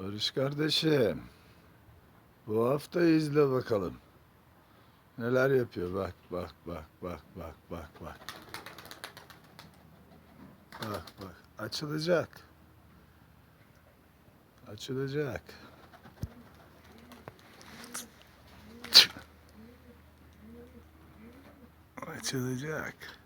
Barış kardeşim. Bu hafta izle bakalım. Neler yapıyor bak bak bak bak bak bak bak. Bak bak açılacak. Açılacak. Açılacak.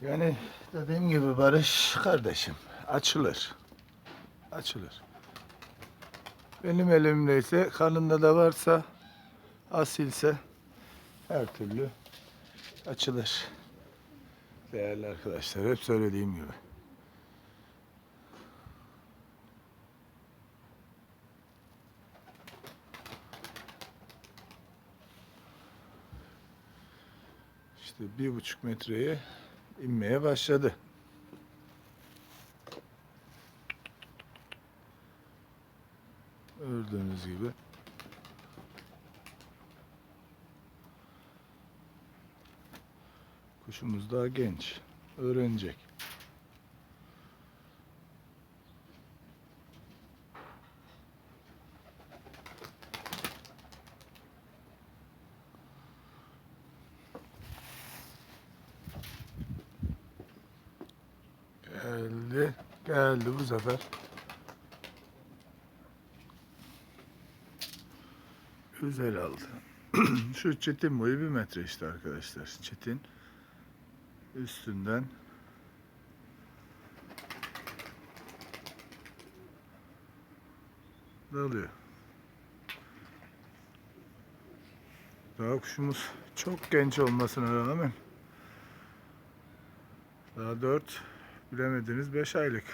Yani dediğim gibi Barış kardeşim açılır. Açılır. Benim elimdeyse kanında da varsa asilse her türlü açılır. Değerli arkadaşlar hep söylediğim gibi. İşte bir buçuk metreye inmeye başladı. Gördüğünüz gibi. Kuşumuz daha genç. Öğrenecek. Geldi. Geldi bu sefer. Güzel aldı. Şu çetin boyu bir metre işte arkadaşlar. Çetin üstünden dalıyor. Daha kuşumuz çok genç olmasına rağmen daha 4 bilemediniz 5 aylık.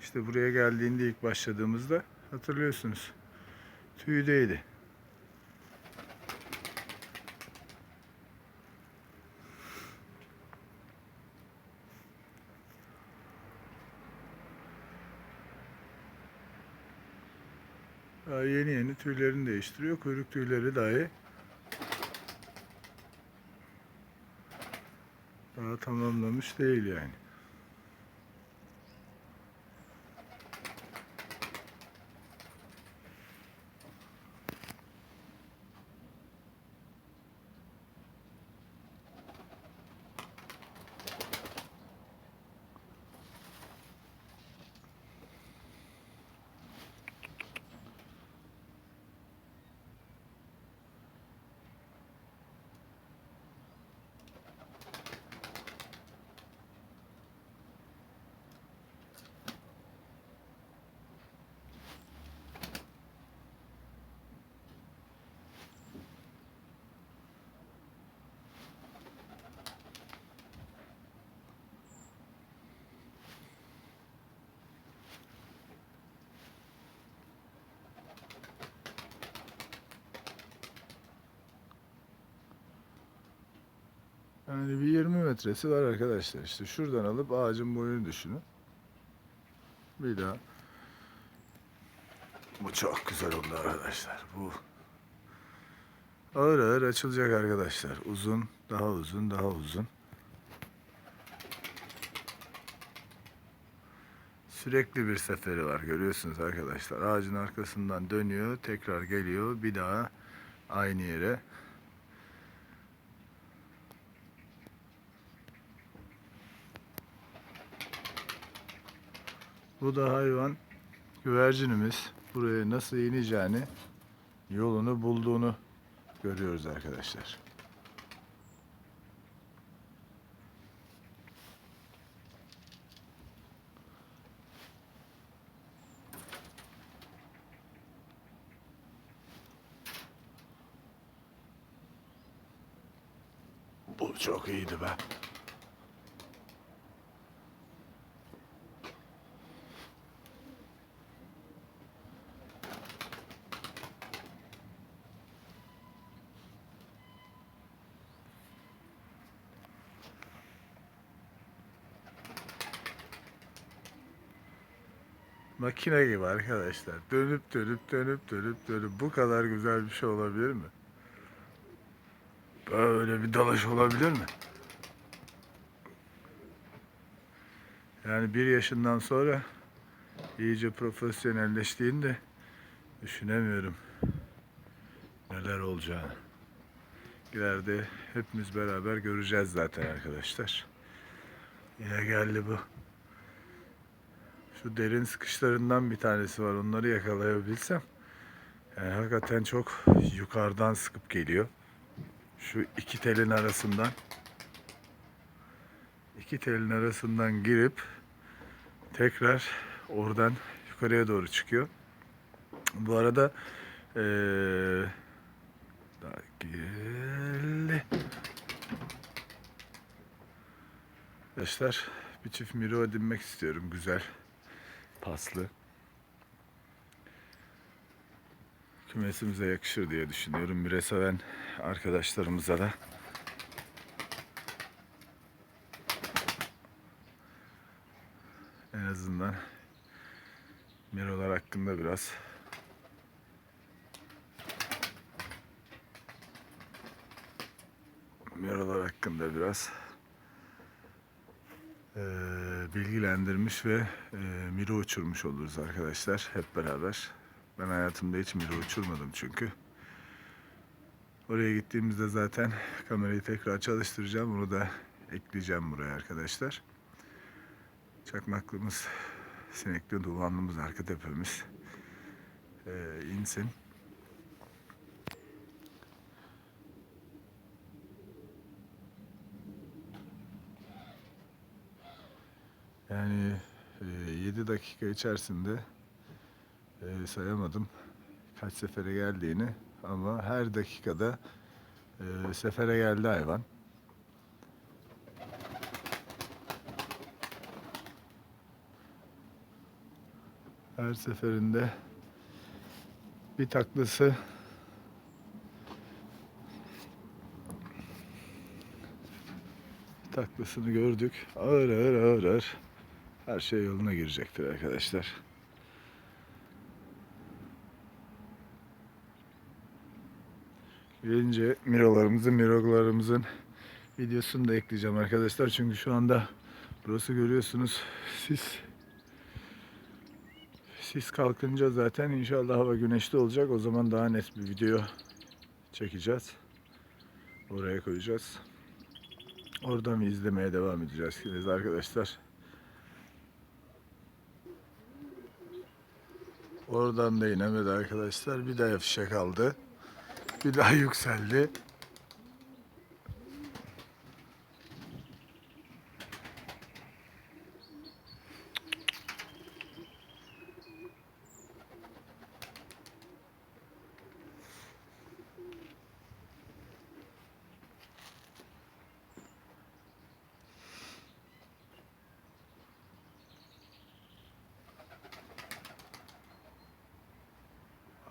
İşte buraya geldiğinde ilk başladığımızda hatırlıyorsunuz. Tüydeydi. Daha yeni yeni tüylerini değiştiriyor. Kuyruk tüyleri dahi daha tamamlamış değil yani. Yani bir 20 metresi var arkadaşlar. İşte şuradan alıp ağacın boyunu düşünün. Bir daha. Bu çok güzel oldu arkadaşlar. Bu ağır ağır açılacak arkadaşlar. Uzun, daha uzun, daha uzun. Sürekli bir seferi var görüyorsunuz arkadaşlar. Ağacın arkasından dönüyor, tekrar geliyor, bir daha aynı yere. Bu da hayvan güvercinimiz buraya nasıl ineceğini, yolunu bulduğunu görüyoruz arkadaşlar. Bu çok iyiydi be. Makine gibi arkadaşlar. Dönüp dönüp dönüp dönüp dönüp bu kadar güzel bir şey olabilir mi? Böyle bir dalış olabilir mi? Yani bir yaşından sonra iyice profesyonelleştiğinde düşünemiyorum neler olacağını. İleride hepimiz beraber göreceğiz zaten arkadaşlar. Yine geldi bu. Şu derin sıkışlarından bir tanesi var. Onları yakalayabilsem. Yani hakikaten çok yukarıdan sıkıp geliyor. Şu iki telin arasından iki telin arasından girip tekrar oradan yukarıya doğru çıkıyor. Bu arada eee daha. Arkadaşlar bir çift miro edinmek istiyorum. Güzel. Paslı. Kümesimize yakışır diye düşünüyorum. Mire seven arkadaşlarımıza da. En azından mirolar hakkında biraz mirolar hakkında biraz eee, bilgilendirmiş ve eee miro uçurmuş oluruz arkadaşlar hep beraber. Ben hayatımda hiç miro uçurmadım çünkü. Oraya gittiğimizde zaten kamerayı tekrar çalıştıracağım. Bunu da ekleyeceğim buraya arkadaşlar. Çakmaklımız, sinekli duvanlımız, arka tepemiz eee, insin. Yani 7 dakika içerisinde e, sayamadım kaç sefere geldiğini ama her dakikada e, sefere geldi hayvan. Her seferinde bir taklası taklasını gördük. Ağır ağır ağır ağır her şey yoluna girecektir arkadaşlar. Gelince mirolarımızın, miroglarımızın videosunu da ekleyeceğim arkadaşlar. Çünkü şu anda burası görüyorsunuz sis. Sis kalkınca zaten inşallah hava güneşli olacak. O zaman daha net bir video çekeceğiz. Oraya koyacağız. Oradan izlemeye devam edeceğiz arkadaşlar. Oradan da inemedi arkadaşlar. Bir daha fişe kaldı. Bir daha yükseldi.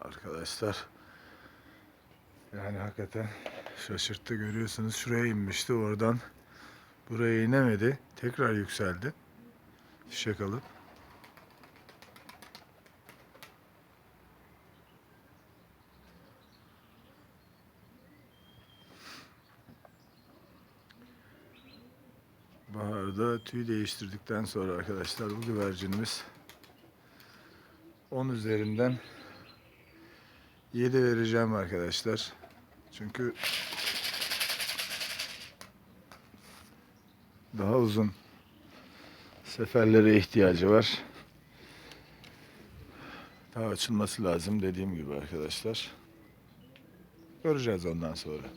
Arkadaşlar yani hakikaten şaşırttı görüyorsunuz. Şuraya inmişti oradan buraya inemedi. Tekrar yükseldi. Fişek alıp. Baharda tüy değiştirdikten sonra arkadaşlar bu güvercinimiz 10 üzerinden 7 vereceğim arkadaşlar. Çünkü daha uzun seferlere ihtiyacı var. Daha açılması lazım dediğim gibi arkadaşlar. Göreceğiz ondan sonra.